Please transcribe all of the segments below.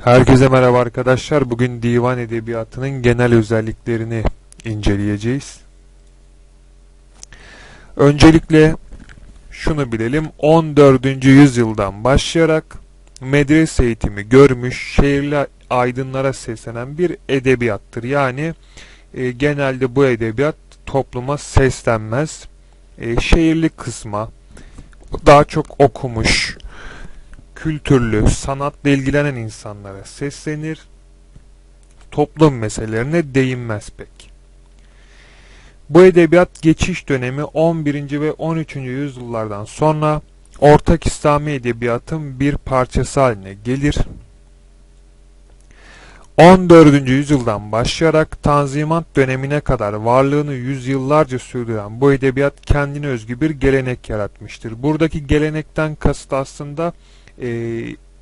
Herkese merhaba arkadaşlar. Bugün divan edebiyatının genel özelliklerini inceleyeceğiz. Öncelikle şunu bilelim. 14. yüzyıldan başlayarak medrese eğitimi görmüş şehirli aydınlara seslenen bir edebiyattır. Yani e, genelde bu edebiyat topluma seslenmez. E, şehirli kısma daha çok okumuş, kültürlü, sanatla ilgilenen insanlara seslenir, toplum meselelerine değinmez pek. Bu edebiyat geçiş dönemi 11. ve 13. yüzyıllardan sonra ortak İslami edebiyatın bir parçası haline gelir. 14. yüzyıldan başlayarak Tanzimat dönemine kadar varlığını yüzyıllarca sürdüren bu edebiyat kendine özgü bir gelenek yaratmıştır. Buradaki gelenekten kasıt aslında e,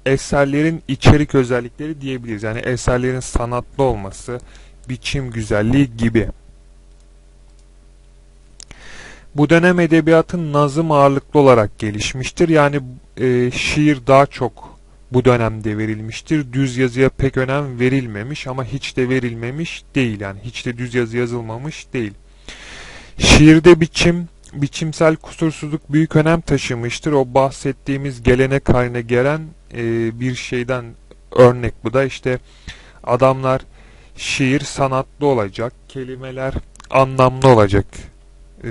eserlerin içerik özellikleri diyebiliriz. Yani eserlerin sanatlı olması, biçim güzelliği gibi. Bu dönem edebiyatın nazım ağırlıklı olarak gelişmiştir. Yani e, şiir daha çok bu dönemde verilmiştir. Düz yazıya pek önem verilmemiş ama hiç de verilmemiş değil. Yani hiç de düz yazı yazılmamış değil. Şiirde biçim, biçimsel kusursuzluk büyük önem taşımıştır. O bahsettiğimiz gelenek haline gelen e, bir şeyden örnek bu da işte adamlar şiir sanatlı olacak, kelimeler anlamlı olacak e,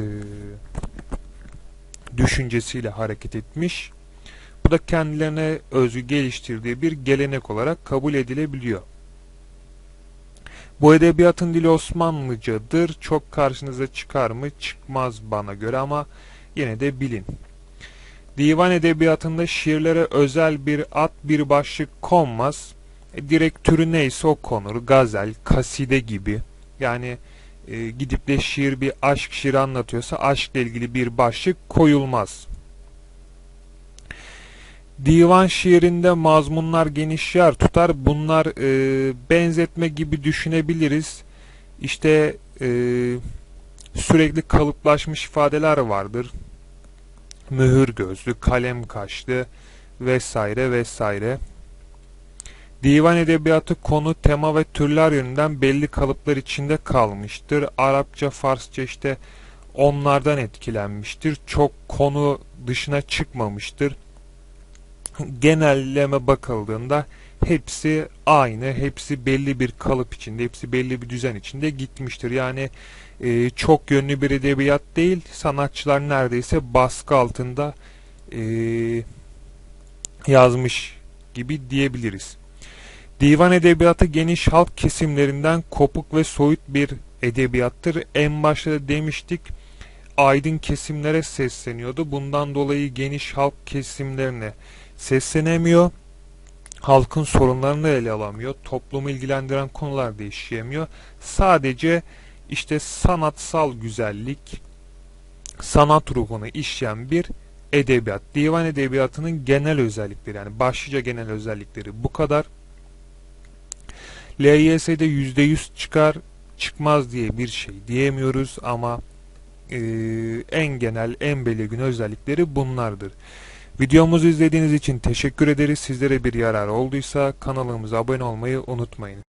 düşüncesiyle hareket etmiş. Bu da kendilerine özgü geliştirdiği bir gelenek olarak kabul edilebiliyor. Bu edebiyatın dili Osmanlıcadır. Çok karşınıza çıkar mı? Çıkmaz bana göre ama yine de bilin. Divan edebiyatında şiirlere özel bir at bir başlık konmaz. E, direkt türü neyse o konur. Gazel, kaside gibi. Yani e, gidip de şiir bir aşk şiiri anlatıyorsa aşkla ilgili bir başlık koyulmaz. Divan şiirinde mazmunlar geniş yer tutar. Bunlar e, benzetme gibi düşünebiliriz. İşte e, sürekli kalıplaşmış ifadeler vardır. Mühür gözlü, kalem kaşlı vesaire vesaire. Divan edebiyatı konu, tema ve türler yönünden belli kalıplar içinde kalmıştır. Arapça, Farsça işte onlardan etkilenmiştir. Çok konu dışına çıkmamıştır genelleme bakıldığında hepsi aynı, hepsi belli bir kalıp içinde, hepsi belli bir düzen içinde gitmiştir. Yani e, çok yönlü bir edebiyat değil, sanatçılar neredeyse baskı altında e, yazmış gibi diyebiliriz. Divan edebiyatı geniş halk kesimlerinden kopuk ve soyut bir edebiyattır. En başta demiştik, aydın kesimlere sesleniyordu. Bundan dolayı geniş halk kesimlerine seslenemiyor, halkın sorunlarını ele alamıyor, toplumu ilgilendiren konularda işleyemiyor. Sadece işte sanatsal güzellik, sanat ruhunu işleyen bir edebiyat. Divan edebiyatının genel özellikleri yani başlıca genel özellikleri bu kadar. LYS'de %100 çıkar çıkmaz diye bir şey diyemiyoruz ama e, en genel en belirgin özellikleri bunlardır. Videomuzu izlediğiniz için teşekkür ederiz. Sizlere bir yarar olduysa kanalımıza abone olmayı unutmayın.